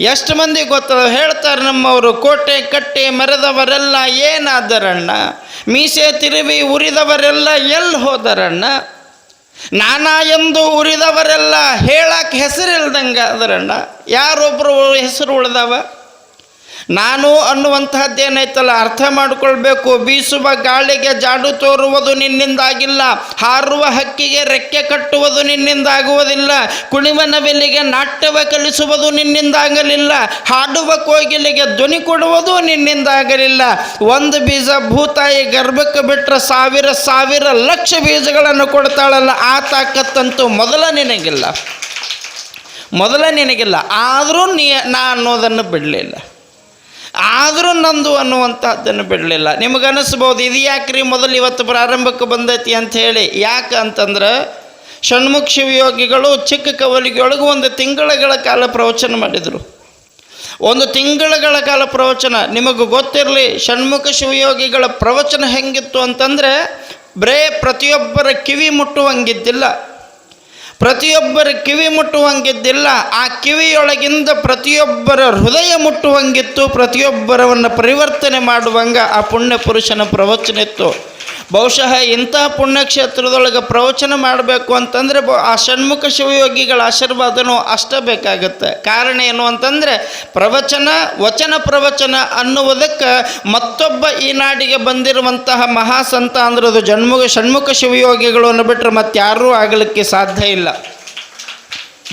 ಎಷ್ಟು ಮಂದಿ ಗೊತ್ತದ? ಹೇಳ್ತಾರೆ ನಮ್ಮವರು, ಕೋಟೆ ಕಟ್ಟೆ ಮರೆದವರೆಲ್ಲ ಏನಾದರಣ್ಣ? ಮೀಸೆ ತಿರುವಿ ಉರಿದವರೆಲ್ಲ ಎಲ್ಲಿ ಹೋದರಣ್ಣ? ನಾನಾ ಎಂದು ಉರಿದವರೆಲ್ಲ ಹೇಳಕ್ಕೆ ಹೆಸರಿಲ್ದಂಗೆ ಅದರಣ್ಣ ಯಾರೊಬ್ಬರು ಹೆಸರು ಉಳ್ದವ? ನಾನು ಅನ್ನುವಂತಹದ್ದೇನೈತಲ್ಲ ಅರ್ಥ ಮಾಡಿಕೊಳ್ಬೇಕು. ಬೀಸುವ ಗಾಳಿಗೆ ಜಾಡು ತೋರುವುದು ನಿನ್ನಿಂದಾಗಿಲ್ಲ, ಹಾರುವ ಹಕ್ಕಿಗೆ ರೆಕ್ಕೆ ಕಟ್ಟುವುದು ನಿನ್ನಿಂದಾಗುವುದಿಲ್ಲ, ಕುಣಿವ ನವಿಲಿಗೆ ನಾಟ್ಯವ ಕಲಿಸುವುದು ನಿನ್ನಿಂದಾಗಲಿಲ್ಲ, ಹಾಡುವ ಕೋಗಿಲಿಗೆ ಧ್ವನಿ ಕೊಡುವುದು ನಿನ್ನಿಂದಾಗಲಿಲ್ಲ. ಒಂದು ಬೀಜ ಭೂತಾಯಿ ಗರ್ಭಕ್ಕೆ ಬಿಟ್ಟರೆ ಸಾವಿರ ಸಾವಿರ ಲಕ್ಷ ಬೀಜಗಳನ್ನು ಕೊಡ್ತಾಳಲ್ಲ, ಆ ತಾಕತ್ತಂತೂ ಮೊದಲ ನಿನಗಿಲ್ಲ. ಮೊದಲ ನಿನಗಿಲ್ಲ, ಆದರೂ ನೀ, ನಾ ಅನ್ನೋದನ್ನು ಬಿಡಲಿಲ್ಲ. ಆದರೂ ನಂದು ಅನ್ನುವಂಥದ್ದನ್ನು ಬಿಡಲಿಲ್ಲ. ನಿಮಗೆ ಅನಿಸ್ಬೋದು ಇದು ಯಾಕ್ರಿ ಮೊದಲು ಇವತ್ತು ಪ್ರಾರಂಭಕ್ಕೆ ಬಂದೈತಿ ಅಂತ ಹೇಳಿ. ಯಾಕೆ ಅಂತಂದ್ರೆ, ಷಣ್ಮುಖ ಶಿವಯೋಗಿಗಳು ಚಿಕ್ಕ ಕವಲಿಗೆಯೊಳಗೆ ಒಂದು ತಿಂಗಳುಗಳ ಕಾಲ ಪ್ರವಚನ ಮಾಡಿದರು. ಒಂದು ತಿಂಗಳುಗಳ ಕಾಲ ಪ್ರವಚನ. ನಿಮಗೆ ಗೊತ್ತಿರಲಿ, ಷಣ್ಮುಖ ಶಿವಯೋಗಿಗಳ ಪ್ರವಚನ ಹೆಂಗಿತ್ತು ಅಂತಂದರೆ, ಬರೇ ಪ್ರತಿಯೊಬ್ಬರ ಕಿವಿ ಮುಟ್ಟುವಂಗಿದ್ದಿಲ್ಲ. ಪ್ರತಿಯೊಬ್ಬರ ಕಿವಿ ಮುಟ್ಟುವಂಗಿದ್ದಿಲ್ಲ, ಆ ಕಿವಿಯೊಳಗಿಂದ ಪ್ರತಿಯೊಬ್ಬರ ಹೃದಯ ಮುಟ್ಟುವಂಗಿತ್ತು, ಪ್ರತಿಯೊಬ್ಬರವನ್ನು ಪರಿವರ್ತನೆ ಮಾಡುವಂಗ ಆ ಪುಣ್ಯ ಪುರುಷನ ಪ್ರವಚನ ಇತ್ತು. ಬಹುಶಃ ಇಂಥ ಪುಣ್ಯಕ್ಷೇತ್ರದೊಳಗೆ ಪ್ರವಚನ ಮಾಡಬೇಕು ಅಂತಂದರೆ ಬ- ಆ ಷಣ್ಮುಖ ಶಿವಯೋಗಿಗಳ ಆಶೀರ್ವಾದನೂ ಅಷ್ಟೇ ಬೇಕಾಗುತ್ತೆ. ಕಾರಣ ಏನು ಅಂತಂದರೆ ಪ್ರವಚನ, ವಚನ ಪ್ರವಚನ ಅನ್ನುವುದಕ್ಕೆ ಮತ್ತೊಬ್ಬ ಈ ನಾಡಿಗೆ ಬಂದಿರುವಂತಹ ಮಹಾಸಂತ ಅಂದ್ರೆ ಅದು ಜನ್ಮುಖ ಷಣ್ಮುಖ ಶಿವಯೋಗಿಗಳನ್ನು ಬಿಟ್ಟರೆ ಮತ್ತೆ ಯಾರೂ ಆಗಲಿಕ್ಕೆ ಸಾಧ್ಯ ಇಲ್ಲ.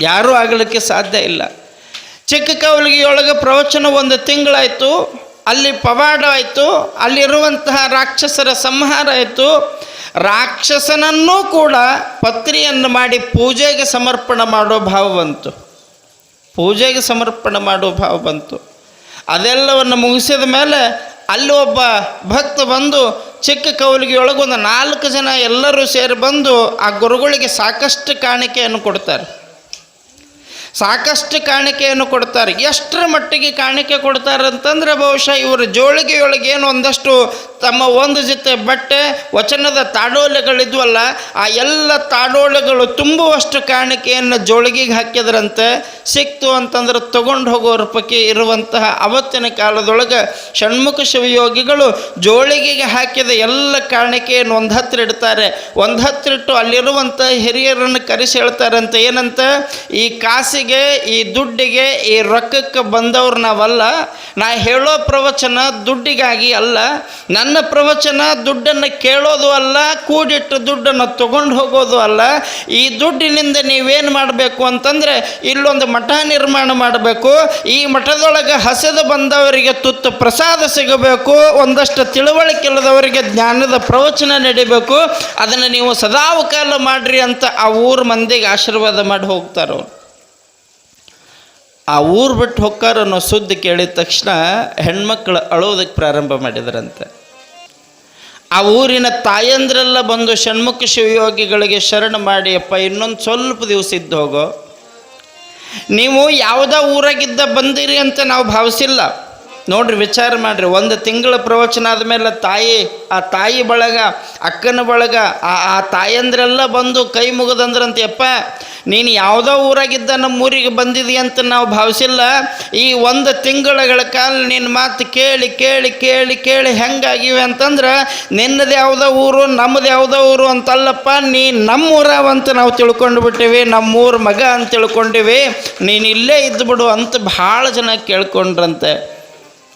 ಯಾರೂ ಆಗಲಿಕ್ಕೆ ಸಾಧ್ಯ ಇಲ್ಲ. ಚಿಕ್ಕ ಕವಲಿಗೆಯೊಳಗೆ ಪ್ರವಚನ ಒಂದು ತಿಂಗಳಾಯಿತು. ಅಲ್ಲಿ ಪವಾಡ ಆಯಿತು, ಅಲ್ಲಿರುವಂತಹ ರಾಕ್ಷಸರ ಸಂಹಾರ ಆಯಿತು. ರಾಕ್ಷಸನನ್ನೂ ಕೂಡ ಪತ್ರಿಯನ್ನು ಮಾಡಿ ಪೂಜೆಗೆ ಸಮರ್ಪಣೆ ಮಾಡೋ ಭಾವ ಬಂತು. ಪೂಜೆಗೆ ಸಮರ್ಪಣೆ ಮಾಡೋ ಭಾವ ಬಂತು. ಅದೆಲ್ಲವನ್ನು ಮುಗಿಸಿದ ಮೇಲೆ ಅಲ್ಲಿ ಒಬ್ಬ ಭಕ್ತ ಬಂದು ಚಿಕ್ಕ ಕೌಲಿಗೆಯೊಳಗೊಂದು ನಾಲ್ಕು ಜನ ಎಲ್ಲರೂ ಸೇರಿ ಬಂದು ಆ ಗುರುಗಳಿಗೆ ಸಾಕಷ್ಟು ಕಾಣಿಕೆಯನ್ನು ಕೊಡ್ತಾರೆ. ಸಾಕಷ್ಟು ಕಾಣಿಕೆಯನ್ನು ಕೊಡ್ತಾರೆ. ಎಷ್ಟರ ಮಟ್ಟಿಗೆ ಕಾಣಿಕೆ ಕೊಡ್ತಾರೆ ಅಂತಂದ್ರೆ ಬಹುಶಃ ಇವರು ಜೋಳಿಗೆಯೊಳಗೆ ಏನು ಒಂದಷ್ಟು ತಮ್ಮ ಒಂದು ಜೊತೆ ಬಟ್ಟೆ, ವಚನದ ತಾಡೋಲೆಗಳಿದ್ವಲ್ಲ, ಆ ಎಲ್ಲ ತಾಡೋಲೆಗಳು ತುಂಬುವಷ್ಟು ಕಾಣಿಕೆಯನ್ನು ಜೋಳಿಗೆಗೆ ಹಾಕಿದ್ರಂತೆ. ಸಿಕ್ತು ಅಂತಂದ್ರೆ ತಗೊಂಡು ಹೋಗೋರ ಪೈಕಿ ಇರುವಂತಹ ಅವತ್ತಿನ ಕಾಲದೊಳಗೆ ಷಣ್ಮುಖ ಶಿವಯೋಗಿಗಳು ಜೋಳಿಗೆಗೆ ಹಾಕಿದ ಎಲ್ಲ ಕಾಣಿಕೆಯನ್ನು ಒಂದು ಹತ್ರ ಇಡ್ತಾರೆ. ಒಂದು ಹತ್ತಿರಿಟ್ಟು ಅಲ್ಲಿರುವಂಥ ಹಿರಿಯರನ್ನು ಕರೆಸಿ ಹೇಳ್ತಾರಂತೆ, ಏನಂತ? ಈ ಈ ದುಡ್ಡಿಗೆ, ಈ ರೊಕ್ಕಕ್ಕೆ ಬಂದವ್ರು ನಾವಲ್ಲ ನಾ ಹೇಳೋ ಪ್ರವಚನ ದುಡ್ಡಿಗಾಗಿ ಅಲ್ಲ. ನನ್ನ ಪ್ರವಚನ ದುಡ್ಡನ್ನು ಕೇಳೋದು ಅಲ್ಲ, ಕೂಡಿಟ್ಟು ದುಡ್ಡನ್ನು ತಗೊಂಡು ಹೋಗೋದು ಅಲ್ಲ. ಈ ದುಡ್ಡಿನಿಂದ ನೀವೇನು ಮಾಡಬೇಕು ಅಂತಂದರೆ, ಇಲ್ಲೊಂದು ಮಠ ನಿರ್ಮಾಣ ಮಾಡಬೇಕು. ಈ ಮಠದೊಳಗೆ ಹಸೆದು ಬಂದವರಿಗೆ ತುತ್ತು ಪ್ರಸಾದ ಸಿಗಬೇಕು. ಒಂದಷ್ಟು ತಿಳುವಳಿಕೆ ಇಲ್ಲದವರಿಗೆ ಜ್ಞಾನದ ಪ್ರವಚನ ನಡಿಬೇಕು. ಅದನ್ನು ನೀವು ಸದಾವಕಾಲ ಮಾಡ್ರಿ ಅಂತ ಆ ಊರ ಮಂದಿಗೆ ಆಶೀರ್ವಾದ ಮಾಡಿ ಹೋಗ್ತಾರೆ ಅವ್ರು ಆ ಊರು ಬಿಟ್ಟು ಹೊಕ್ಕಾರ ಅನ್ನೋ ಸುದ್ದಿ ಕೇಳಿದ ತಕ್ಷಣ ಹೆಣ್ಮಕ್ಳು ಅಳೋದಕ್ಕೆ ಪ್ರಾರಂಭ ಮಾಡಿದ್ರಂತೆ. ಆ ಊರಿನ ತಾಯಂದ್ರೆಲ್ಲ ಬಂದು ಷಣ್ಮುಖ ಶಿವಯೋಗಿಗಳಿಗೆ ಶರಣ ಮಾಡಿ, ಅಪ್ಪ, ಇನ್ನೊಂದು ಸ್ವಲ್ಪ ದಿವಸ ಇದ್ದು ಹೋಗೋ. ನೀವು ಯಾವುದೋ ಊರಾಗಿದ್ದ ಬಂದಿರಿ ಅಂತ ನಾವು ಭಾವಿಸಿಲ್ಲ. ನೋಡ್ರಿ, ವಿಚಾರ ಮಾಡ್ರಿ. ಒಂದು ತಿಂಗಳ ಪ್ರವಚನ ಆದಮೇಲೆ ತಾಯಿ, ಆ ತಾಯಿ ಬಳಗ, ಅಕ್ಕನ ಬಳಗ, ಆ ಆ ತಾಯಂದ್ರೆಲ್ಲ ಬಂದು ಕೈ ಮುಗಿದಂದ್ರಂತೆ ಯಪ್ಪ ನೀನು ಯಾವುದೋ ಊರಾಗಿದ್ದ ನಮ್ಮ ಊರಿಗೆ ಬಂದಿದಿ ಅಂತ ನಾವು ಭಾವಿಸಿಲ್ಲ. ಈ ಒಂದು ತಿಂಗಳಗಳ ಕಾಲ ನಿನ್ನ ಮಾತು ಕೇಳಿ ಕೇಳಿ ಕೇಳಿ ಕೇಳಿ ಹೆಂಗಾಗಿವೆ ಅಂತಂದ್ರೆ, ನಿನ್ನದು ಯಾವುದೋ ಊರು ನಮ್ಮದು ಯಾವುದೋ ಊರು ಅಂತಲ್ಲಪ್ಪ, ನೀ ನಮ್ಮ ಊರವಂತ ನಾವು ತಿಳ್ಕೊಂಡು ಬಿಟ್ಟಿವಿ, ನಮ್ಮೂರ ಮಗ ಅಂತ ತಿಳ್ಕೊಂಡಿವಿ. ನೀನು ಇಲ್ಲೇ ಇದ್ದುಬಿಡು ಅಂತ ಭಾಳ ಜನ ಕೇಳ್ಕೊಂಡ್ರಂತೆ.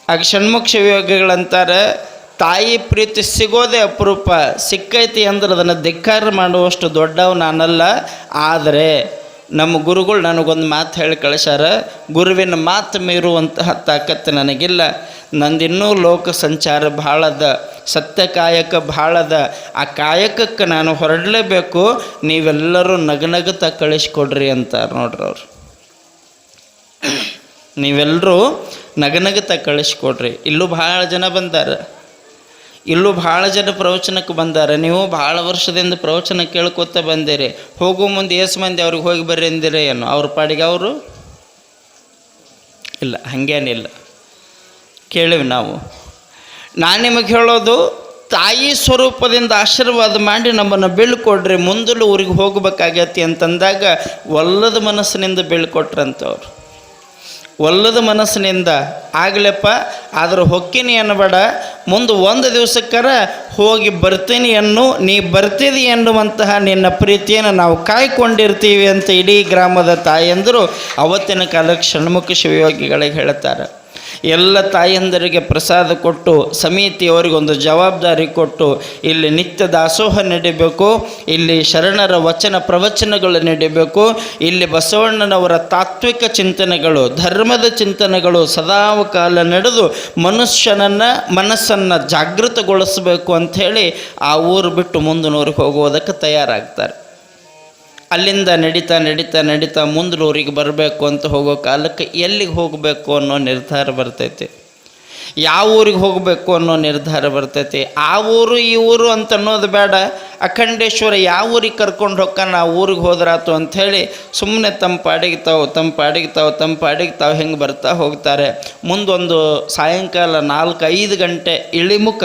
ಆಗ ಷಣ್ಮುಖ ಶಿವಯೋಗಿಗಳಂತಾರೆ, ತಾಯಿ ಪ್ರೀತಿ ಸಿಗೋದೇ ಅಪರೂಪ, ಸಿಕ್ಕೈತಿ ಅಂದ್ರೆ ಅದನ್ನು ಧಿಕ್ಕಾರ ಮಾಡುವಷ್ಟು ದೊಡ್ಡವ ನಾನಲ್ಲ. ಆದರೆ ನಮ್ಮ ಗುರುಗಳು ನನಗೊಂದು ಮಾತು ಹೇಳಿ ಕಳಿಸ್ಯಾರ, ಗುರುವಿನ ಮಾತು ಮೀರುವಂತಹ ತಾಕತ್ತು ನನಗಿಲ್ಲ. ನಂದಿನ್ನೂ ಲೋಕ ಸಂಚಾರ ಭಾಳದ ಸತ್ಯ ಕಾಯಕ ಭಾಳದ. ಆ ಕಾಯಕಕ್ಕೆ ನಾನು ಹೊರಡಲೇಬೇಕು, ನೀವೆಲ್ಲರೂ ನಗನಗುತ್ತಾ ಕಳಿಸ್ಕೊಡ್ರಿ ಅಂತಾರೆ ನೋಡ್ರಿ ಅವ್ರು. ನೀವೆಲ್ಲರೂ ನಗನಗತ ಕಳಿಸ್ಕೊಡ್ರಿ. ಇಲ್ಲೂ ಭಾಳ ಜನ ಬಂದಾರ. ಇಲ್ಲೂ ಭಾಳ ಜನ ಪ್ರವಚನಕ್ಕೆ ಬಂದಾರ. ನೀವು ಭಾಳ ವರ್ಷದಿಂದ ಪ್ರವಚನ ಕೇಳ್ಕೊತ ಬಂದಿರಿ. ಹೋಗೋ ಮುಂದೆ ಏಸು ಮಂದಿ ಅವ್ರಿಗೆ ಹೋಗಿ ಬರ್ರಿ ಅಂದಿರಿ ಏನು? ಅವ್ರ ಪಾಡಿಗೆ ಅವರು? ಇಲ್ಲ, ಹಾಗೇನಿಲ್ಲ. ಕೇಳಿವಿ ನಾವು. ನಾನು ನಿಮಗೆ ಹೇಳೋದು, ತಾಯಿ ಸ್ವರೂಪದಿಂದ ಆಶೀರ್ವಾದ ಮಾಡಿ ನಮ್ಮನ್ನು ಬೀಳ್ಕೊಡ್ರಿ. ಮುಂದಲು ಊರಿಗೆ ಹೋಗ್ಬೇಕಾಗೈತಿ ಅಂತಂದಾಗ, ಒಲ್ಲದ ಮನಸ್ಸಿನಿಂದ ಬೀಳ್ಕೊಟ್ರಂತವ್ರು. ಒಲ್ಲದ ಮನಸ್ಸಿನಿಂದ ಆಗ್ಲಪ್ಪ, ಆದ್ರೆ ಹೊಕ್ಕಿನಿ ಅನ್ನಬೇಡ ಮುಂದೆ ಒಂದು ದಿವಸಕ್ಕರ ಹೋಗಿ ಬರ್ತೀನಿ ಅನ್ನು ನೀ ಬರ್ತಿದಿ ಎನ್ನುವಂತಹ ನಿನ್ನ ಪ್ರೀತಿಯನ್ನು ನಾವು ಕಾಯ್ಕೊಂಡಿರ್ತೀವಿ ಅಂತ ಇಡೀ ಗ್ರಾಮದ ತಾಯಂದರು ಅವತ್ತಿನ ಕಾಲಕ್ಕೆ ಷಣ್ಮುಖ ಶಿವಯೋಗಿಗಳಿಗೆ ಹೇಳ್ತಾರೆ. ಎಲ್ಲ ತಾಯಂದರಿಗೆ ಪ್ರಸಾದ ಕೊಟ್ಟು, ಸಮಿತಿಯವರಿಗೊಂದು ಜವಾಬ್ದಾರಿ ಕೊಟ್ಟು, ಇಲ್ಲಿ ನಿತ್ಯ ದಾಸೋಹ ನಡಿಬೇಕು, ಇಲ್ಲಿ ಶರಣರ ವಚನ ಪ್ರವಚನಗಳು ನಡಿಬೇಕು, ಇಲ್ಲಿ ಬಸವಣ್ಣನವರ ತಾತ್ವಿಕ ಚಿಂತನೆಗಳು, ಧರ್ಮದ ಚಿಂತನೆಗಳು ಸದಾವಕಾಲ ನಡೆದು ಮನುಷ್ಯನನ್ನು ಮನಸ್ಸನ್ನು ಜಾಗೃತಗೊಳಿಸಬೇಕು ಅಂಥೇಳಿ ಆ ಊರು ಬಿಟ್ಟು ಮುಂದಿನವ್ರಿಗೆ ಹೋಗುವುದಕ್ಕೆ ತಯಾರಾಗ್ತಾರೆ. ಅಲ್ಲಿಂದ ನಡೀತಾ ನಡೀತಾ ನಡೀತಾ ಊರಿಗೆ ಬರಬೇಕು ಅಂತ ಹೋಗೋ ಕಾಲಕ್ಕೆ ಎಲ್ಲಿಗೆ ಹೋಗಬೇಕು ಅನ್ನೋ ನಿರ್ಧಾರ ಬರ್ತೈತಿ. ಯಾವ ಊರಿಗೆ ಹೋಗಬೇಕು ಅನ್ನೋ ನಿರ್ಧಾರ ಬರ್ತೈತಿ. ಆ ಊರು ಈ ಊರು ಅಂತ ಅನ್ನೋದು ಬೇಡ. ಅಖಂಡೇಶ್ವರ ಯಾವ ಊರಿಗೆ ಕರ್ಕೊಂಡು ಹೋಗ್ತಾನೆ ಆ ಊರಿಗೆ ಹೋದ್ರಾತು ಅಂಥೇಳಿ ಸುಮ್ಮನೆ ತಮ್ಮ ಪಾಡಿಗೆ ತಾವು ತಮ್ಮ ಪಾಡಿಗೆ ತಾವು ತಮ್ಮ ಪಾಡಿಗೆ ತಾವು ಹೆಂಗೆ ಬರ್ತಾ ಹೋಗ್ತಾರೆ. ಮುಂದೊಂದು ಸಾಯಂಕಾಲ ನಾಲ್ಕು ಐದು ಗಂಟೆ ಇಳಿಮುಖ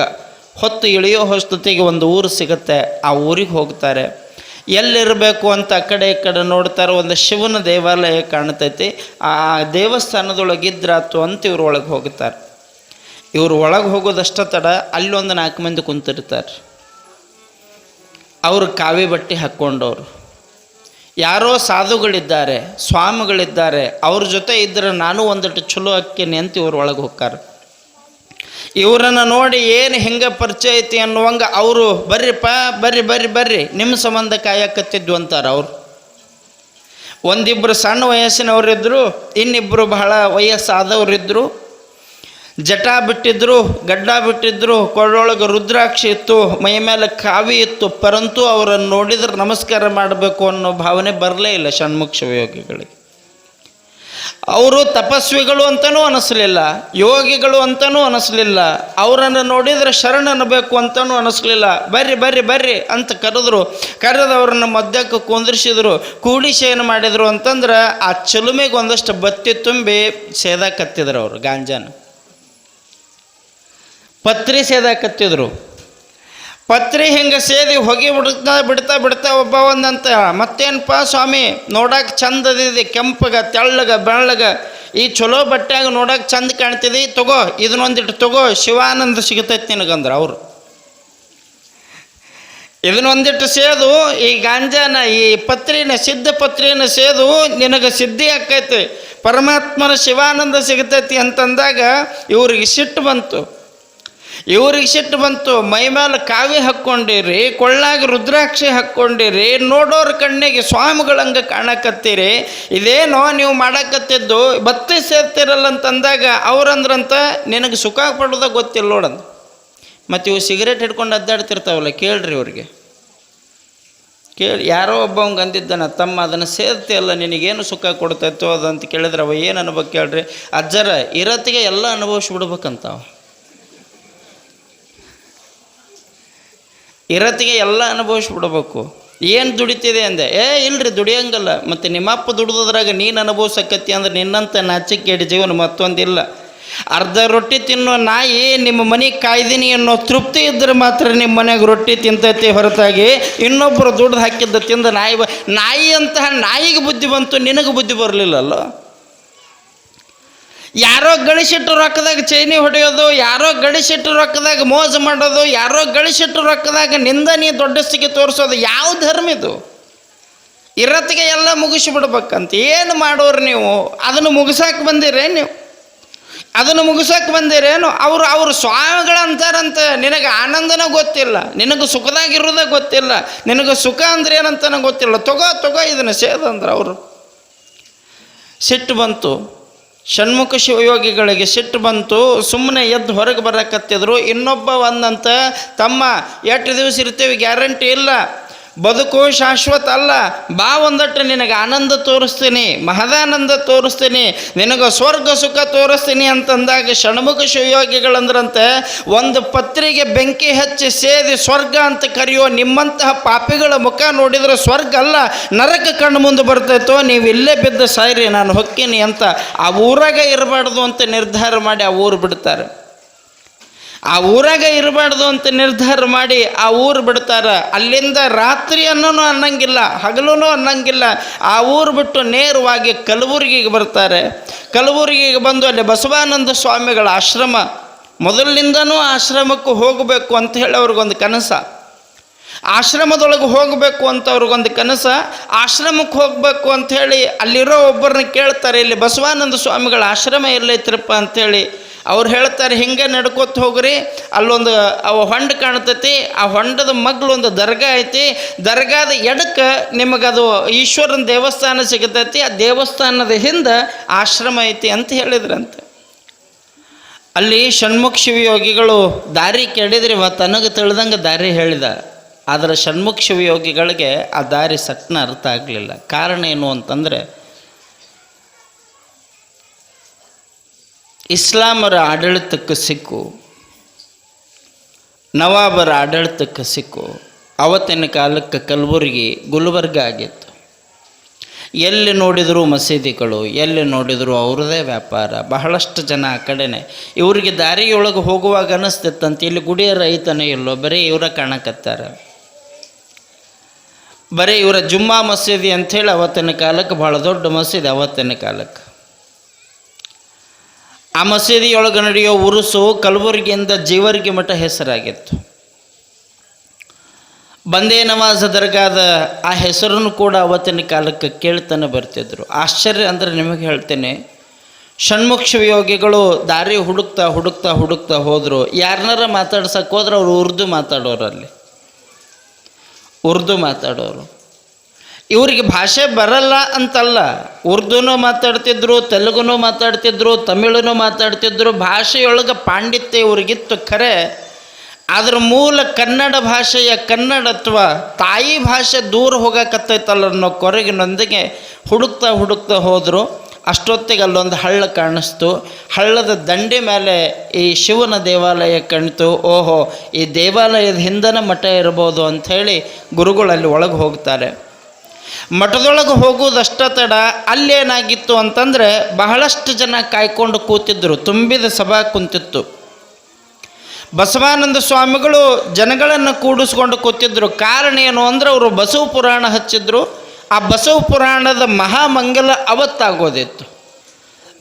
ಹೊತ್ತು ಇಳಿಯೋ ಹೊಸ್ತೊತ್ತಿಗೆ ಒಂದು ಊರು ಸಿಗುತ್ತೆ. ಆ ಊರಿಗೆ ಹೋಗ್ತಾರೆ. ಎಲ್ಲಿರಬೇಕು ಅಂತ ಆ ಕಡೆ ಈ ಕಡೆ ನೋಡ್ತಾರೆ ಒಂದು ಶಿವನ ದೇವಾಲಯ ಕಾಣ್ತೈತಿ. ಆ ದೇವಸ್ಥಾನದೊಳಗಿದ್ರಾತು ಅಂತ ಇವ್ರು ಒಳಗೆ ಹೋಗ್ತಾರೆ. ಇವ್ರು ಒಳಗೆ ಹೋಗೋದಷ್ಟ ತಡ ಅಲ್ಲೊಂದು ನಾಲ್ಕು ಮಂದಿ ಕುಂತಿರ್ತಾರೆ. ಅವರು ಕಾವಿ ಬಟ್ಟೆ ಹಾಕ್ಕೊಂಡವರು. ಯಾರೋ ಸಾಧುಗಳಿದ್ದಾರೆ, ಸ್ವಾಮಿಗಳಿದ್ದಾರೆ, ಅವ್ರ ಜೊತೆ ಇದ್ದರೆ ನಾನು ಒಂದಷ್ಟು ಚಲೋ ಅಕ್ಕೇನೆ ಅಂತ ಇವ್ರು ಒಳಗೆ ಹೋಗ್ತಾರೆ. ಇವರನ್ನು ನೋಡಿ ಏನು ಹೆಂಗೆ ಪರಿಚಯ ಐತಿ ಅನ್ನುವಂಗ ಅವರು ಬರ್ರಿಪ್ಪ, ಬರ್ರಿ ಬರ್ರಿ ಬರ್ರಿ. ನಿಮ್ಮ ಸಂಬಂಧ ಕಾಯಕತ್ತಿದ್ವು ಅಂತಾರೆ ಅವರು. ಒಂದಿಬ್ಬರು ಸಣ್ಣ ವಯಸ್ಸಿನವರಿದ್ದರು ಇನ್ನಿಬ್ಬರು ಬಹಳ ವಯಸ್ಸಾದವರಿದ್ದರು ಜಟ ಬಿಟ್ಟಿದ್ರು, ಗಡ್ಡ ಬಿಟ್ಟಿದ್ರು ಕೊಳ್ಳೊಳಗೆ ರುದ್ರಾಕ್ಷಿ ಇತ್ತು, ಮೈ ಮೇಲೆ ಕಾವಿ ಇತ್ತು, ಪರಂತು ಅವರನ್ನು ನೋಡಿದ್ರೆ ನಮಸ್ಕಾರ ಮಾಡಬೇಕು ಅನ್ನೋ ಭಾವನೆ ಬರಲೇ ಇಲ್ಲ ಷಣ್ಮುಖ ಶಿವಯೋಗಿಗಳಿಗೆ. ಅವರು ತಪಸ್ವಿಗಳು ಅಂತಲೂ ಅನಿಸ್ಲಿಲ್ಲ, ಯೋಗಿಗಳು ಅಂತಲೂ ಅನಿಸ್ಲಿಲ್ಲ, ಅವರನ್ನು ನೋಡಿದರೆ ಶರಣ ಅನ್ನಬೇಕು ಅಂತಲೂ ಅನಿಸ್ಲಿಲ್ಲ. ಬರ್ರಿ ಬರ್ರಿ ಬರ್ರಿ ಅಂತ ಕರೆದ್ರು. ಕರೆದವ್ರನ್ನ ಮಧ್ಯಕ್ಕೆ ಕುಂದಿರಿಸಿದ್ರು. ಕೂಡಿಸಿ ಏನು ಮಾಡಿದರು ಅಂತಂದ್ರೆ ಆ ಚಲುಮೆಗೆ ಒಂದಷ್ಟು ಬತ್ತಿ ತುಂಬಿ ಸೇದಾಕತ್ತಿದ್ರು ಅವರು, ಗಾಂಜಾನ. ಪತ್ರಿ ಸೇದಾಕತ್ತಿದ್ರು ಪತ್ರಿ ಹಿಂಗೆ ಸೇದಿ ಹೊಗೆ ಬಿಡ್ತಾ ಬಿಡ್ತಾ ಬಿಡ್ತಾ ಒಬ್ಬ ಒಂದಂತ ಮತ್ತೇನಪ್ಪ ಸ್ವಾಮಿ ನೋಡಕ್ಕೆ ಚಂದದಿದೆ ಕೆಂಪಗ, ತೆಳ್ಳಗ, ಬೆಳ್ಳಗ, ಈ ಚಲೋ ಬಟ್ಟೆಯಾಗ ನೋಡಕ್ಕೆ ಚಂದ ಕಾಣ್ತಿದೆ ತಗೋ, ಇದನ್ನೊಂದಿಟ್ಟು ತಗೋ, ಶಿವಾನಂದ ಸಿಗತೈತಿ ನಿನಗಂದ್ರೆ ಅವರು. ಇದನ್ನೊಂದಿಟ್ಟು ಸೇದು, ಈ ಗಾಂಜಾನ, ಈ ಪತ್ರಿನ, ಸಿದ್ಧ ಪತ್ರಿನ ಸೇದು, ನಿನಗೆ ಸಿದ್ಧಿ ಆಕೈತಿ ಪರಮಾತ್ಮನ ಶಿವಾನಂದ ಸಿಗತೈತಿ ಅಂತಂದಾಗ, ಇವ್ರಿಗೆ ಸಿಟ್ಟು ಬಂತು. ಇವ್ರಿಗೆ ಸಿಟ್ಟು ಬಂತು, ಮೈ ಮೇಲೆ ಕಾವಿ ಹಾಕ್ಕೊಂಡಿರಿ, ಕೊಳ್ಳಾಗಿ ರುದ್ರಾಕ್ಷಿ ಹಾಕ್ಕೊಂಡಿರಿ, ನೋಡೋರ ಕಣ್ಣಿಗೆ ಸ್ವಾಮಿಗಳಂಗೆ ಕಾಣಕತ್ತೀರಿ. ಇದೇನೋ ನೀವು ಮಾಡಕತ್ತಿದ್ದು, ಬತ್ತಿ ಸೇರ್ತಿರಲ್ಲ ಅಂತಂದಾಗ ಅವ್ರಂದ್ರಂತ ನಿನಗೆ ಸುಖ ಪಡೋದ ಗೊತ್ತಿಲ್ಲ ನೋಡಂತ ಮತ್ತು ಇವು ಸಿಗರೇಟ್ ಹಿಡ್ಕೊಂಡು ಅದ್ದಾಡ್ತಿರ್ತಾವಲ್ಲ ಕೇಳ್ರಿ ಇವ್ರಿಗೆ. ಕೇಳಿ, ಯಾರೋ ಒಬ್ಬವಂಗೆ ಅಂದಿದ್ದಾನ, ತಮ್ಮ ಅದನ್ನು ಸೇರ್ತಿಯಲ್ಲ ನಿನಗೇನು ಸುಖ ಕೊಡ್ತೈತೋ ಅದಂತ ಕೇಳಿದ್ರೆ ಅವ ಏನು ಅನ್ಬೇಕು ಕೇಳ್ರಿ. ಅಜ್ಜರ ಇರತ್ತಿಗೆ ಎಲ್ಲ ಅನುಭವಿಸ್ಬಿಡ್ಬೇಕಂತಾವ ಇರತ್ತಿಗೆ ಎಲ್ಲ ಅನುಭವಿಸ್ಬಿಡ್ಬೇಕು. ಏನು ದುಡಿತಿದೆ ಅಂದೆ, ಏ, ಇಲ್ರಿ, ದುಡಿಯಂಗಲ್ಲ. ಮತ್ತು ನಿಮ್ಮಪ್ಪ ದುಡಿದ್ರಾಗ ನೀನು ಅನುಭವಿಸಕತ್ತಿ ಅಂದ್ರೆ ನಿನ್ನಂತ ನಾಚಿಕೆಡಿ ಜೀವನ ಮತ್ತೊಂದಿಲ್ಲ. ಅರ್ಧ ರೊಟ್ಟಿ ತಿನ್ನೋ ನಾಯಿ ನಿಮ್ಮ ಮನೆ ಕಾಯ್ದಿನಿ ಅನ್ನೋ ತೃಪ್ತಿ ಇದ್ದರೆ ಮಾತ್ರ ನಿಮ್ಮ ಮನೆಗೆ ರೊಟ್ಟಿ ತಿಂತೈತಿ ಹೊರತಾಗಿ ಇನ್ನೊಬ್ಬರು ದುಡ್ದು ಹಾಕಿದ್ದ ತಿಂದ ನಾಯಿ ನಾಯಿ ಅಂತಹ ನಾಯಿಗೆ ಬುದ್ಧಿ ಬಂತು, ನಿನಗೆ ಬುದ್ಧಿ ಬರಲಿಲ್ಲಲ್ಲೋ? ಯಾರೋ ಗಳಿಸಿಟ್ಟು ರೊಕ್ಕದಾಗ ಚೈನಿ ಹೊಡೆಯೋದು, ಯಾರೋ ಗಳಿಸಿಟ್ಟು ರೊಕ್ಕದಾಗ ಮೋಸ ಮಾಡೋದು, ಯಾರೋ ಗಳಿಸಿಟ್ಟು ರೊಕ್ಕದಾಗ ನಿಂದ ನೀ ದೊಡ್ಡಸ್ತಿಗೆ ತೋರಿಸೋದು, ಯಾವ ಧರ್ಮ ಇದು? ಇರತ್ತಿಗೆ ಎಲ್ಲ ಮುಗಿಸಿಬಿಡ್ಬೇಕಂತ ಏನು ಮಾಡೋರು ನೀವು? ಅದನ್ನು ಮುಗಿಸಕ್ಕೆ ಬಂದಿರೇ ನೀವು? ಅದನ್ನು ಮುಗಿಸಕ್ಕೆ ಬಂದಿರೇನು? ಅವರು ಅವರು ಸ್ವಾಮಿಗಳಂತಾರಂತ ನಿನಗೆ ಆನಂದನ ಗೊತ್ತಿಲ್ಲ. ನಿನಗೆ ಸುಖದಾಗಿರೋದೇ ಗೊತ್ತಿಲ್ಲ. ನಿನಗೆ ಸುಖ ಅಂದ್ರೆ ಏನಂತನೋ ಗೊತ್ತಿಲ್ಲ. ತಗೋ ತಗೋ ಇದನ್ನು ಸೇದಂದ್ರೆ ಅವರು. ಸಿಟ್ಟು ಬಂತು. ಷಣ್ಮುಖ ಶಿವಯೋಗಿಗಳಿಗೆ ಸಿಟ್ಟು ಬಂತು. ಸುಮ್ಮನೆ ಎದ್ದು ಹೊರಗೆ ಬರಕತ್ತಿದ್ರು. ಇನ್ನೊಬ್ಬ ಒಂದಂತ ತಮ್ಮ, ಎಷ್ಟು ದಿವಸ ಇರ್ತೀವಿ? ಗ್ಯಾರಂಟಿ ಇಲ್ಲ. ಬದುಕು ಶಾಶ್ವತ ಅಲ್ಲ. ಬಾ ಒಂದಟ್ಟು ನಿನಗೆ ಆನಂದ ತೋರಿಸ್ತೀನಿ, ಮಹದಾನಂದ ತೋರಿಸ್ತೀನಿ, ನಿನಗೆ ಸ್ವರ್ಗ ಸುಖ ತೋರಿಸ್ತೀನಿ ಅಂತಂದಾಗ ಷಣ್ಮುಖ ಶಿವಯೋಗಿಗಳಂದ್ರಂತೆ ಒಂದು ಪತ್ರಿಗೆ ಬೆಂಕಿ ಹಚ್ಚಿ ಸೇದಿ ಸ್ವರ್ಗ ಅಂತ ಕರೆಯೋ ನಿಮ್ಮಂತಹ ಪಾಪಿಗಳ ಮುಖ ನೋಡಿದ್ರೆ ಸ್ವರ್ಗ ಅಲ್ಲ. ನರಕ ಕಣ್ಣು ಮುಂದೆ ಬರ್ತೈತೋ, ನೀವು ಇಲ್ಲೇ ಬಿದ್ದು ಸಾಯ್ರಿ, ನಾನು ಹೊಕ್ಕೀನಿ ಅಂತ ಆ ಊರಾಗ ಇರಬಾರ್ದು ಅಂತ ನಿರ್ಧಾರ ಮಾಡಿ ಆ ಊರು ಬಿಡ್ತಾರೆ. ಆ ಊರಾಗ ಇರಬಾರ್ದು ಅಂತ ನಿರ್ಧಾರ ಮಾಡಿ ಆ ಊರು ಬಿಡ್ತಾರ. ಅಲ್ಲಿಂದ ರಾತ್ರಿ ಅನ್ನೋನು ಅನ್ನಂಗಿಲ್ಲ ಹಗಲೂ ಅನ್ನಂಗಿಲ್ಲ. ಆ ಊರು ಬಿಟ್ಟು ನೇರವಾಗಿ ಕಲಬುರಗಿಗೆ ಬರ್ತಾರೆ. ಕಲಬುರಗಿಗೆ ಬಂದು ಅಲ್ಲಿ ಬಸವಾನಂದ ಸ್ವಾಮಿಗಳ ಆಶ್ರಮ ಮೊದಲಿನಿಂದನೂ ಆಶ್ರಮಕ್ಕೆ ಹೋಗಬೇಕು ಅಂತ ಹೇಳಿ ಅವ್ರಿಗೊಂದು ಕನಸ. ಆಶ್ರಮದೊಳಗೆ ಹೋಗಬೇಕು ಅಂತ ಅವ್ರಿಗೊಂದು ಕನಸ, ಆಶ್ರಮಕ್ಕೆ ಹೋಗಬೇಕು ಅಂತ ಹೇಳಿ ಅಲ್ಲಿರೋ ಒಬ್ಬರನ್ನ ಕೇಳ್ತಾರೆ, ಇಲ್ಲಿ ಬಸವಾನಂದ ಸ್ವಾಮಿಗಳ ಆಶ್ರಮ ಎಲ್ಲೈತ್ರಪ್ಪ ಅಂಥೇಳಿ ಅವ್ರು ಹೇಳ್ತಾರೆ, ಹಿಂಗೆ ನಡ್ಕೋತ ಹೋಗ್ರಿ, ಅಲ್ಲೊಂದು ಅವ ಹೊಂಡ ಕಾಣ್ತೈತಿ, ಆ ಹೊಂಡದ ಮಗ್ಲೊಂದು ದರ್ಗಾ ಐತಿ. ದರ್ಗಾದ ಎಡಕ್ಕೆ ನಿಮಗದು ಈಶ್ವರನ ದೇವಸ್ಥಾನ ಸಿಗತೈತಿ, ಆ ದೇವಸ್ಥಾನದ ಹಿಂದೆ ಆಶ್ರಮ ಐತಿ ಅಂತ ಹೇಳಿದ್ರಂತೆ. ಅಲ್ಲಿ ಷಣ್ಮುಖ ಶಿವಯೋಗಿಗಳು ದಾರಿ ಕೆಡಿದ್ರಿ ತನಗೆ ತಿಳಿದಂಗೆ ದಾರಿ ಹೇಳಿದ. ಆದರೆ ಷಣ್ಮುಖ ಶಿವಯೋಗಿಗಳಿಗೆ ಆ ದಾರಿ ಸಟ್ನ ಅರ್ಥ ಆಗಲಿಲ್ಲ. ಕಾರಣ ಏನು ಅಂತಂದರೆ, ಇಸ್ಲಾಮರ ಆಡಳಿತಕ್ಕೆ ಸಿಕ್ಕು, ನವಾಬರ ಆಡಳಿತಕ್ಕೆ ಸಿಕ್ಕು, ಅವತ್ತಿನ ಕಾಲಕ್ಕೆ ಕಲಬುರಗಿ ಗುಲ್ಬರ್ಗ ಆಗಿತ್ತು. ಎಲ್ಲಿ ನೋಡಿದರೂ ಮಸೀದಿಗಳು, ಎಲ್ಲಿ ನೋಡಿದರೂ ಅವ್ರದ್ದೇ ವ್ಯಾಪಾರ, ಬಹಳಷ್ಟು ಜನ ಆ ಕಡೆನೆ. ಇವರಿಗೆ ದಾರಿಯೊಳಗೆ ಹೋಗುವಾಗ ಅನ್ನಿಸ್ತಿತ್ತಂತೆ ಇಲ್ಲಿ ಗುಡಿಯ ರೈತನೇ ಇಲ್ಲೋ, ಬರೀ ಇವರ ಕಾಣಕತ್ತಾರ. ಬರೀ ಇವರ ಜುಮ್ಮಾ ಮಸೀದಿ ಅಂಥೇಳಿ ಅವತ್ತಿನ ಕಾಲಕ್ಕೆ ಭಾಳ ದೊಡ್ಡ ಮಸೀದಿ ಅವತ್ತಿನ ಕಾಲಕ್ಕೆ. ಆ ಮಸೀದಿಯೊಳಗೆ ನಡೆಯೋ ಉರುಸು ಕಲಬುರಗಿಯಿಂದ ಜೀವರ್ಗಿ ಮಠ ಹೆಸರಾಗಿತ್ತು. ಬಂದೇ ನವಾಜ ದರ್ಗಾದ ಆ ಹೆಸರನ್ನು ಕೂಡ ಅವತ್ತಿನ ಕಾಲಕ್ಕೆ ಕೇಳ್ತಾನೆ ಬರ್ತಿದ್ರು. ಆಶ್ಚರ್ಯ ಅಂದರೆ ನಿಮಗೆ ಹೇಳ್ತೇನೆ, ಷಣ್ಮುಖ ಯೋಗಿಗಳು ದಾರಿ ಹುಡುಕ್ತಾ ಹುಡುಕ್ತಾ ಹುಡುಕ್ತಾ ಹೋದರು. ಯಾರನ್ನಾರ ಮಾತಾಡ್ಸಕ್ಕೆ ಹೋದ್ರೆ ಅವರು ಉರ್ದು ಮಾತಾಡೋರು ಅಲ್ಲಿ ಉರ್ದು ಮಾತಾಡೋರು. ಇವರಿಗೆ ಭಾಷೆ ಬರಲ್ಲ ಅಂತಲ್ಲ. ಉರ್ದುನೂ ಮಾತಾಡ್ತಿದ್ರು, ತೆಲುಗುನೂ ಮಾತಾಡ್ತಿದ್ರು, ತಮಿಳುನೂ ಮಾತಾಡ್ತಿದ್ರು, ಭಾಷೆಯೊಳಗೆ ಪಾಂಡಿತ್ಯ ಇವ್ರಿಗಿತ್ತು ಖರೆ. ಅದ್ರ ಮೂಲ ಕನ್ನಡ ಭಾಷೆಯ ಕನ್ನಡತ್ವ ತಾಯಿ ಭಾಷೆ ದೂರ ಹೋಗಕತ್ತೈತಲ್ಲ ಅನ್ನೋ ಕೊರಗಿನೊಂದಿಗೆ ಹುಡುಕ್ತಾ ಹುಡುಕ್ತಾ ಹೋದರು. ಅಷ್ಟೊತ್ತಿಗೆ ಅಲ್ಲೊಂದು ಹಳ್ಳ ಕಾಣಿಸ್ತು. ಹಳ್ಳದ ದಂಡೆ ಮೇಲೆ ಈ ಶಿವನ ದೇವಾಲಯ ಕಾಣಿತು. ಓಹೋ, ಈ ದೇವಾಲಯದ ಹಿಂದನ ಮಠ ಇರ್ಬೋದು ಅಂಥೇಳಿ ಗುರುಗಳಲ್ಲಿ ಒಳಗೆ ಹೋಗ್ತಾರೆ. ಮಠದೊಳಗೆ ಹೋಗುವುದಷ್ಟ ತಡ. ಅಲ್ಲೇನಾಗಿತ್ತು ಅಂತಂದರೆ ಬಹಳಷ್ಟು ಜನ ಕಾಯ್ಕೊಂಡು ಕೂತಿದ್ದರು ತುಂಬಿದ ಸಭಾ ಕುಂತಿತ್ತು. ಬಸವಾನಂದ ಸ್ವಾಮಿಗಳು ಜನಗಳನ್ನು ಕೂಡಿಸ್ಕೊಂಡು ಕೂತಿದ್ದರು ಕಾರಣ ಏನು ಅಂದ್ರೆ ಅವರು ಬಸವ ಪುರಾಣ ಹಚ್ಚಿದ್ರು. ಆ ಬಸವ ಪುರಾಣದ ಮಹಾಮಂಗಲ ಅವತ್ತಾಗೋದಿತ್ತು.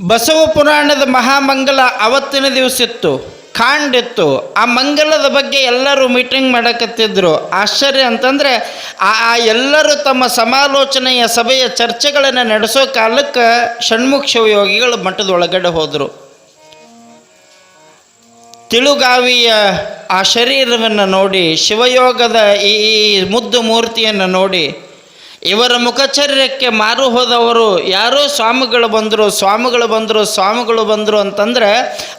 ಬಸವ ಪುರಾಣದ ಮಹಾಮಂಗಲ ಅವತ್ತಿನ ದಿವಸ ಇತ್ತು ಕಾಂಡಿತ್ತು ಆ ಮಂಗಲದ ಬಗ್ಗೆ ಎಲ್ಲರೂ ಮೀಟಿಂಗ್ ಮಾಡಕತ್ತಿದ್ರು. ಆಶ್ಚರ್ಯ ಅಂತಂದರೆ ಆ ಎಲ್ಲರೂ ತಮ್ಮ ಸಮಾಲೋಚನೆಯ ಸಭೆಯ ಚರ್ಚೆಗಳನ್ನು ನಡೆಸೋ ಕಾಲಕ್ಕೆ ಷಣ್ಮುಖ ಶಿವಯೋಗಿಗಳು ಮಠದ ಒಳಗಡೆ ಹೋದರು. ತಿಳುಗಾವಿಯ ಆ ಶರೀರವನ್ನು ನೋಡಿ, ಶಿವಯೋಗದ ಈ ಮುದ್ದು ಮೂರ್ತಿಯನ್ನು ನೋಡಿ ಇವರ ಮುಖಚರ್ಯಕ್ಕೆ ಮಾರು ಹೋದವರು ಯಾರೋ ಸ್ವಾಮಿಗಳು ಬಂದರು ಸ್ವಾಮಿಗಳು ಬಂದರು ಸ್ವಾಮಿಗಳು ಬಂದರು ಅಂತಂದ್ರೆ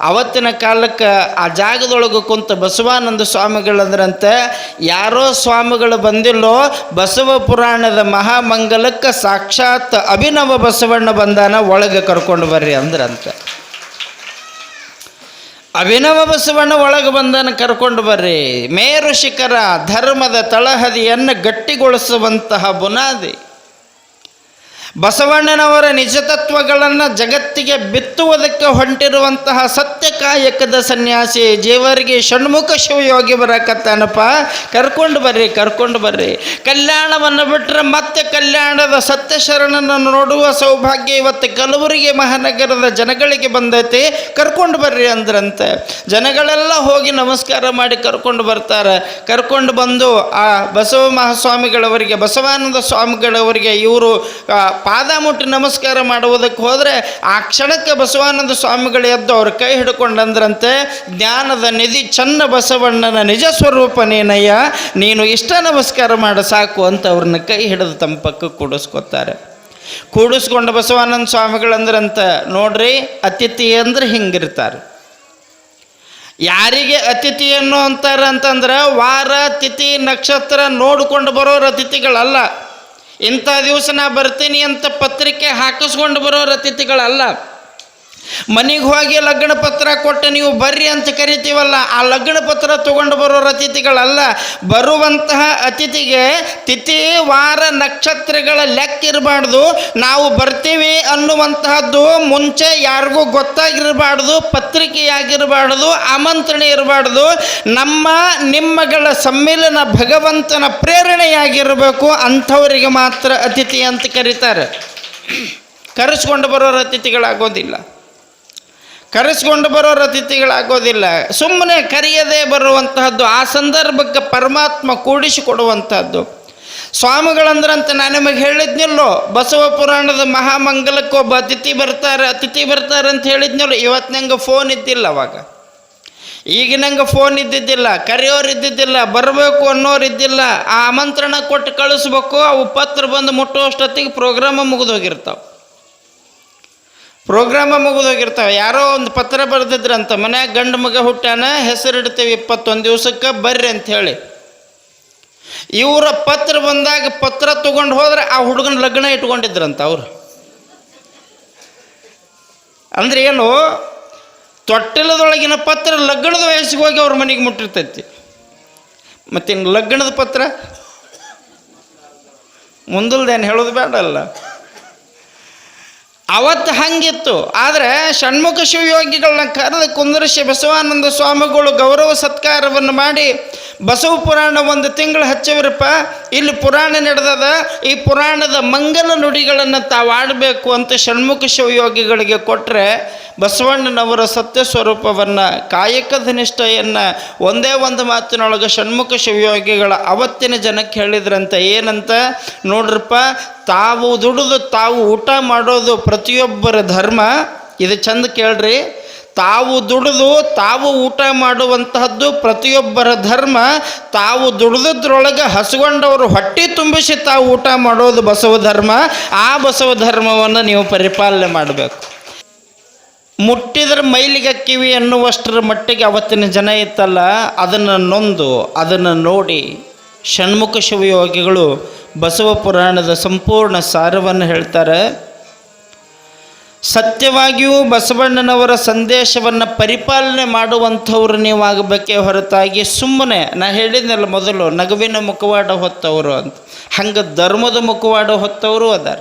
ಅವತ್ತಿನ ಕಾಲಕ್ಕೆ ಆ ಜಾಗದೊಳಗೆ ಕುಂತ ಬಸವಾನಂದ ಸ್ವಾಮಿಗಳಂದ್ರಂತೆ ಯಾರೋ ಸ್ವಾಮಿಗಳು ಬಂದಿಲ್ಲೋ ಬಸವ ಪುರಾಣದ ಮಹಾಮಂಗಲಕ್ಕೆ ಸಾಕ್ಷಾತ್ ಅಭಿನವ ಬಸವಣ್ಣ ಬಂದಾನ ಒಳಗೆ ಕರ್ಕೊಂಡು ಬರ್ರಿ ಅಂದ್ರಂತೆ. ಅಭಿನವ ಬಸವಣ್ಣ ಒಳಗೆ ಬಂದನ ಕರ್ಕೊಂಡು ಬರ್ರಿ. ಮೇರು ಶಿಖರ ಧರ್ಮದ ತಳಹದಿಯನ್ನು ಗಟ್ಟಿಗೊಳಿಸುವಂತಹ ಬುನಾದಿ. ಬಸವಣ್ಣನವರ ನಿಜತತ್ವಗಳನ್ನು ಜಗತ್ತಿಗೆ ಬಿತ್ತುವುದಕ್ಕೆ ಹೊಂಟಿರುವಂತಹ ಸತ್ಯಕಾಯಕದ ಸನ್ಯಾಸಿ ಜೇವರಿಗೆ ಷಣ್ಮುಖ ಶಿವಯೋಗಿ ಬರಕತ್ತಾನಪ್ಪ. ಕರ್ಕೊಂಡು ಬರ್ರಿ ಕರ್ಕೊಂಡು ಬರ್ರಿ. ಕಲ್ಯಾಣವನ್ನು ಬಿಟ್ಟರೆ ಮತ್ತೆ ಕಲ್ಯಾಣದ ಸತ್ಯ ಶರಣನ್ನು ನೋಡುವ ಸೌಭಾಗ್ಯ ಇವತ್ತು ಕಲಬುರಗಿ ಮಹಾನಗರದ ಜನಗಳಿಗೆ ಬಂದೈತಿ. ಕರ್ಕೊಂಡು ಬರ್ರಿ ಅಂದ್ರಂತೆ. ಜನಗಳೆಲ್ಲ ಹೋಗಿ ನಮಸ್ಕಾರ ಮಾಡಿ ಕರ್ಕೊಂಡು ಬರ್ತಾರೆ. ಕರ್ಕೊಂಡು ಬಂದು ಆ ಬಸವ ಮಹಾಸ್ವಾಮಿಗಳವರಿಗೆ, ಬಸವಾನಂದ ಸ್ವಾಮಿಗಳವರಿಗೆ ಇವರು ಪಾದ ಮುಟ್ಟಿ ನಮಸ್ಕಾರ ಮಾಡುವುದಕ್ಕೆ ಹೋದರೆ ಆ ಕ್ಷಣಕ್ಕೆ ಬಸವಾನಂದ ಸ್ವಾಮಿಗಳು ಎದ್ದು ಅವ್ರ ಕೈ ಹಿಡ್ಕೊಂಡಂದ್ರಂತೆ, ಜ್ಞಾನದ ನಿಧಿ ಚನ್ನ ಬಸವಣ್ಣನ ನಿಜ ಸ್ವರೂಪ ನೀನಯ್ಯ, ನೀನು ಇಷ್ಟ ನಮಸ್ಕಾರ ಮಾಡು ಸಾಕು ಅಂತ ಅವ್ರನ್ನ ಕೈ ಹಿಡಿದು ತಮ್ಮ ಪಕ್ಕಕ್ಕೆ ಕೂಡಿಸ್ಕೊತಾರೆ. ಕೂಡಿಸ್ಕೊಂಡು ಬಸವಾನಂದ ಸ್ವಾಮಿಗಳಂದ್ರಂತ ನೋಡ್ರಿ, ಅತಿಥಿ ಅಂದ್ರೆ ಹಿಂಗಿರ್ತಾರೆ. ಯಾರಿಗೆ ಅತಿಥಿಯನ್ನು ಅಂತಾರೆ ಅಂತಂದ್ರೆ, ವಾರ, ತಿಥಿ, ನಕ್ಷತ್ರ ನೋಡಿಕೊಂಡು ಬರೋರು ಅತಿಥಿಗಳಲ್ಲ. ಇಂಥ ದಿವಸ ನಾ ಬರ್ತೀನಿ ಅಂತ ಪತ್ರಿಕೆ ಹಾಕಿಸ್ಕೊಂಡು ಬರೋರು ಅತಿಥಿಗಳಲ್ಲ ಮನೆಗೆ ಹೋಗಿ ಲಗ್ನ ಪತ್ರ ಕೊಟ್ಟು ನೀವು ಬರ್ರಿ ಅಂತ ಕರಿತೀವಲ್ಲ, ಆ ಲಗ್ನ ಪತ್ರ ತಗೊಂಡು ಬರೋರು ಅತಿಥಿಗಳಲ್ಲ. ಬರುವಂತಹ ಅತಿಥಿಗೆ ತಿಥಿ, ವಾರ, ನಕ್ಷತ್ರಗಳ ಲೆಕ್ಕ ಇರಬಾರ್ದು. ನಾವು ಬರ್ತೀವಿ ಅನ್ನುವಂತಹದ್ದು ಮುಂಚೆ ಯಾರಿಗೂ ಗೊತ್ತಾಗಿರಬಾರ್ದು, ಪತ್ರಿಕೆಯಾಗಿರಬಾರ್ದು, ಆಮಂತ್ರಣ ಇರಬಾರ್ದು. ನಮ್ಮ ನಿಮ್ಮಗಳ ಸಮ್ಮಿಲನ ಭಗವಂತನ ಪ್ರೇರಣೆಯಾಗಿರಬೇಕು, ಅಂಥವರಿಗೆ ಮಾತ್ರ ಅತಿಥಿ ಅಂತ ಕರೀತಾರೆ. ಕರೆಸ್ಕೊಂಡು ಬರೋರು ಅತಿಥಿಗಳಾಗೋದಿಲ್ಲ. ಕರೆಸ್ಕೊಂಡು ಬರೋರು ಅತಿಥಿಗಳಾಗೋದಿಲ್ಲ ಸುಮ್ಮನೆ ಕರೆಯದೇ ಬರುವಂತಹದ್ದು, ಆ ಸಂದರ್ಭಕ್ಕೆ ಪರಮಾತ್ಮ ಕೂಡಿಸಿಕೊಡುವಂತಹದ್ದು. ಸ್ವಾಮಿಗಳಂದ್ರಂತ ನಾನು ನಿಮಗೆ ಹೇಳಿದ್ನಲ್ಲೋ, ಬಸವ ಪುರಾಣದ ಮಹಾಮಂಗಲಕ್ಕೆ ಒಬ್ಬ ಅತಿಥಿ ಬರ್ತಾರೆ ಅತಿಥಿ ಬರ್ತಾರೆ ಅಂತ ಹೇಳಿದ್ನಲ್ಲೋ, ಇವತ್ತು ನಂಗೆ ಫೋನ್ ಇದ್ದಿಲ್ಲ ಅವಾಗ. ಈಗ ನಂಗೆ ಫೋನ್ ಇದ್ದಿದ್ದಿಲ್ಲ, ಕರೆಯೋರು ಇದ್ದಿದ್ದಿಲ್ಲ, ಬರಬೇಕು ಅನ್ನೋರು ಇದ್ದಿಲ್ಲ. ಆ ಆಮಂತ್ರಣ ಕೊಟ್ಟು ಕಳಿಸ್ಬೇಕು, ಅವು ಪತ್ರ ಬಂದು ಮುಟ್ಟುವಷ್ಟೊತ್ತಿಗೆ ಪ್ರೋಗ್ರಾಮ ಮುಗಿದೋಗಿರ್ತಾವೆ. ಪ್ರೋಗ್ರಾಮ ಮುಗಿದೋಗಿರ್ತಾವೆ. ಯಾರೋ ಒಂದು ಪತ್ರ ಬರೆದಿದ್ರಂತ, ಮನ್ಯಾಗ ಗಂಡು ಮಗ ಹುಟ್ಟಾನ ಹೆಸರಿಡ್ತೇವೆ ಇಪ್ಪತ್ತೊಂದು ದಿವ್ಸಕ್ಕೆ ಬರ್ರಿ ಅಂತ ಹೇಳಿ. ಇವರ ಪತ್ರ ಬಂದಾಗ ಪತ್ರ ತಗೊಂಡು ಹೋದ್ರೆ ಆ ಹುಡುಗನ ಲಗ್ನ ಇಟ್ಕೊಂಡಿದ್ರಂತ ಅವರು. ಅಂದ್ರೆ ಏನು, ತೊಟ್ಟಿಲದೊಳಗಿನ ಪತ್ರ ಲಗ್ನದ ವಯಸ್ಸಿಗೆ ಹೋಗಿ ಅವ್ರ ಮನೆಗೆ ಮುಟ್ಟಿರ್ತೈತಿ. ಮತ್ತಿನ್ನು ಲಗ್ನದ ಪತ್ರ? ಮುಂದಲ್ದೇನು ಹೇಳೋದು ಬೇಡ ಅಲ್ಲ ಅವತ್ತು ಹಂಗಿತ್ತು. ಆದರೆ ಷಣ್ಮುಖ ಶಿವಯೋಗಿಗಳನ್ನ ಕರೆದು ಕುಂದರ್ಶಿ ಬಸವಾನಂದ ಸ್ವಾಮಿಗಳು ಗೌರವ ಸತ್ಕಾರವನ್ನು ಮಾಡಿ, ಬಸವ ಪುರಾಣ ಒಂದು ತಿಂಗಳು ಹಚ್ಚವಿರಪ್ಪ, ಇಲ್ಲಿ ಪುರಾಣ ನಡೆದದ, ಈ ಪುರಾಣದ ಮಂಗಲ ನುಡಿಗಳನ್ನು ತಾವು ಆಡಬೇಕು ಅಂತ ಷಣ್ಮುಖ ಶಿವಯೋಗಿಗಳಿಗೆ ಕೊಟ್ಟರೆ ಬಸವಣ್ಣನವರ ಸತ್ಯ ಸ್ವರೂಪವನ್ನು ಕಾಯಕದ ನಿಷ್ಠೆಯನ್ನು ಒಂದೇ ಒಂದು ಮಾತಿನೊಳಗೆ ಷಣ್ಮುಖ ಶಿವಯೋಗಿಗಳ ಅವತ್ತಿನ ಜನಕ್ಕೆ ಹೇಳಿದ್ರಂತ. ಏನಂತ? ನೋಡ್ರಪ್ಪ, ತಾವು ದುಡಿದು ತಾವು ಊಟ ಮಾಡೋದು ಪ್ರತಿಯೊಬ್ಬರ ಧರ್ಮ. ಇದು ಚಂದ ಕೇಳ್ರಿ. ತಾವು ದುಡಿದು ತಾವು ಊಟ ಮಾಡುವಂತಹದ್ದು ಪ್ರತಿಯೊಬ್ಬರ ಧರ್ಮ. ತಾವು ದುಡಿದದ್ರೊಳಗೆ ಹಸುಗೊಂಡವರು ಹೊಟ್ಟೆ ತುಂಬಿಸಿ ತಾವು ಊಟ ಮಾಡೋದು ಬಸವ ಧರ್ಮ. ಆ ಬಸವ ಧರ್ಮವನ್ನು ನೀವು ಪರಿಪಾಲನೆ ಮಾಡಬೇಕು. ಮುಟ್ಟಿದ್ರೆ ಮೈಲಿಗೆ ಕಿವಿ ಅನ್ನುವಷ್ಟರ ಮಟ್ಟಿಗೆ ಅವತ್ತಿನ ಜನ ಇತ್ತಲ್ಲ, ಅದನ್ನು ನೊಂದು, ಅದನ್ನು ನೋಡಿ ಷಣ್ಮುಖ ಶಿವಯೋಗಿಗಳು ಬಸವ ಪುರಾಣದ ಸಂಪೂರ್ಣ ಸಾರವನ್ನು ಹೇಳ್ತಾರೆ. ಸತ್ಯವಾಗಿಯೂ ಬಸವಣ್ಣನವರ ಸಂದೇಶವನ್ನು ಪರಿಪಾಲನೆ ಮಾಡುವಂಥವ್ರು ನೀವಾಗಬೇಕೇ ಹೊರತಾಗಿ ಸುಮ್ಮನೆ, ನಾ ಹೇಳಿದ್ನಲ್ಲ ಮೊದಲು, ನಗುವಿನ ಮುಖವಾಡ ಹೊತ್ತವರು ಅಂತ. ಹಂಗೆ ಧರ್ಮದ ಮುಖವಾಡ ಹೊತ್ತವರು ಅದಾರ.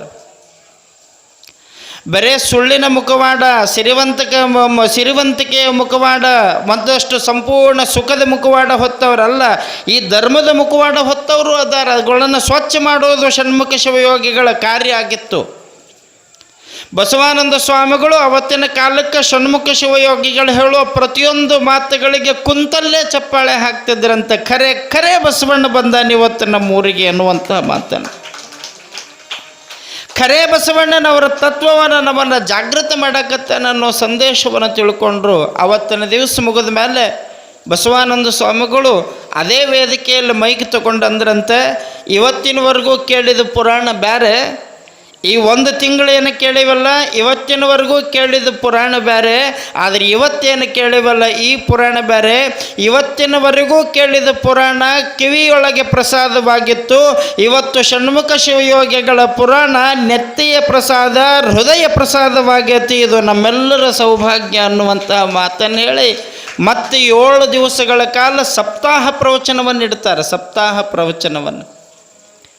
ಬರೇ ಸುಳ್ಳಿನ ಮುಖವಾಡ, ಸಿರಿವಂತಿಕೆ ಸಿರಿವಂತಿಕೆಯ ಮುಖವಾಡ, ಮತ್ತಷ್ಟು ಸಂಪೂರ್ಣ ಸುಖದ ಮುಖವಾಡ ಹೊತ್ತವರಲ್ಲ. ಈ ಧರ್ಮದ ಮುಖವಾಡ ಹೊತ್ತವರು ಅದಾರ. ಅವುಗಳನ್ನು ಸ್ವಚ್ಛ ಮಾಡೋದು ಷಣ್ಮುಖ ಶಿವಯೋಗಿಗಳ ಕಾರ್ಯ ಆಗಿತ್ತು. ಬಸವಾನಂದ ಸ್ವಾಮಿಗಳು ಅವತ್ತಿನ ಕಾಲಕ್ಕೆ ಷಣ್ಮುಖ ಶಿವಯೋಗಿಗಳು ಹೇಳುವ ಪ್ರತಿಯೊಂದು ಮಾತುಗಳಿಗೆ ಕುಂತಲ್ಲೇ ಚಪ್ಪಾಳೆ ಹಾಕ್ತಿದ್ರಂತೆ. ಖರೆ ಖರೆ ಬಸವಣ್ಣ ಬಂದಾನ ಇವತ್ತು ನಮ್ಮ ಊರಿಗೆ ಅನ್ನುವಂತಹ ಮಾತನ್ನು. ಖರೆ ಬಸವಣ್ಣನವರ ತತ್ವವನ್ನು ನಮ್ಮನ್ನು ಜಾಗೃತ ಮಾಡಕತ್ತಾನ ಅನ್ನೋ ಸಂದೇಶವನ್ನು ತಿಳ್ಕೊಂಡ್ರು. ಅವತ್ತಿನ ದಿವಸ ಮುಗಿದ ಮೇಲೆ ಬಸವಾನಂದ ಸ್ವಾಮಿಗಳು ಅದೇ ವೇದಿಕೆಯಲ್ಲಿ ಮೈಕ್ ತಗೊಂಡಂದ್ರಂತೆ, ಇವತ್ತಿನವರೆಗೂ ಕೇಳಿದ ಪುರಾಣ ಬೇರೆ. ಈ ಒಂದು ತಿಂಗಳೇನು ಕೇಳಿವಲ್ಲ? ಇವತ್ತಿನವರೆಗೂ ಕೇಳಿದ ಪುರಾಣ ಬೇರೆ ಆದರೆ ಇವತ್ತೇನು ಕೇಳಿವಲ್ಲ? ಈ ಪುರಾಣ ಬೇರೆ ಇವತ್ತಿನವರೆಗೂ ಕೇಳಿದ ಪುರಾಣ ಕಿವಿಯೊಳಗೆ ಪ್ರಸಾದವಾಗಿತ್ತು. ಇವತ್ತು ಷಣ್ಮುಖ ಶಿವಯೋಗಿಗಳ ಪುರಾಣ ನೆತ್ತಿಯ ಪ್ರಸಾದ, ಹೃದಯ ಪ್ರಸಾದವಾಗೈತಿ. ಇದು ನಮ್ಮೆಲ್ಲರ ಸೌಭಾಗ್ಯ ಅನ್ನುವಂಥ ಮಾತನ್ನು ಹೇಳಿ ಮತ್ತೆ ಏಳು ದಿವಸಗಳ ಕಾಲ ಸಪ್ತಾಹ ಪ್ರವಚನವನ್ನು ಇಡ್ತಾರೆ. ಸಪ್ತಾಹ ಪ್ರವಚನವನ್ನು.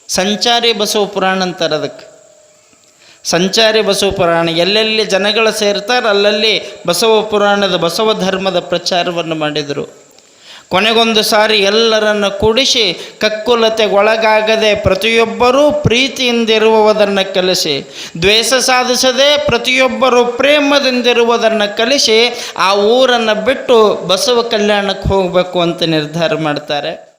ಸಂಚಾರಿ ಬಸವ ಪುರಾಣ ಅಂತಾರೆ ಅದಕ್ಕೆ. ಸಂಚಾರಿ ಬಸವ ಪುರಾಣ, ಎಲ್ಲೆಲ್ಲಿ ಜನಗಳು ಸೇರ್ತಾರೆ ಅಲ್ಲಲ್ಲಿ ಬಸವ ಪುರಾಣದ ಬಸವ ಧರ್ಮದ ಪ್ರಚಾರವನ್ನು ಮಾಡಿದರು. ಕೊನೆಗೊಂದು ಸಾರಿ ಎಲ್ಲರನ್ನು ಕೂಡಿಸಿ ಕಕ್ಕುಲತೆಗೊಳಗಾಗದೆ ಪ್ರತಿಯೊಬ್ಬರೂ ಪ್ರೀತಿಯಿಂದಿರುವುದನ್ನು ಕಲಿಸಿ, ದ್ವೇಷ ಸಾಧಿಸದೆ ಪ್ರತಿಯೊಬ್ಬರು ಪ್ರೇಮದಿಂದಿರುವುದನ್ನು ಕಲಿಸಿ ಆ ಊರನ್ನು ಬಿಟ್ಟು ಬಸವ ಕಲ್ಯಾಣಕ್ಕೆ ಹೋಗಬೇಕು ಅಂತ ನಿರ್ಧಾರ ಮಾಡ್ತಾರೆ.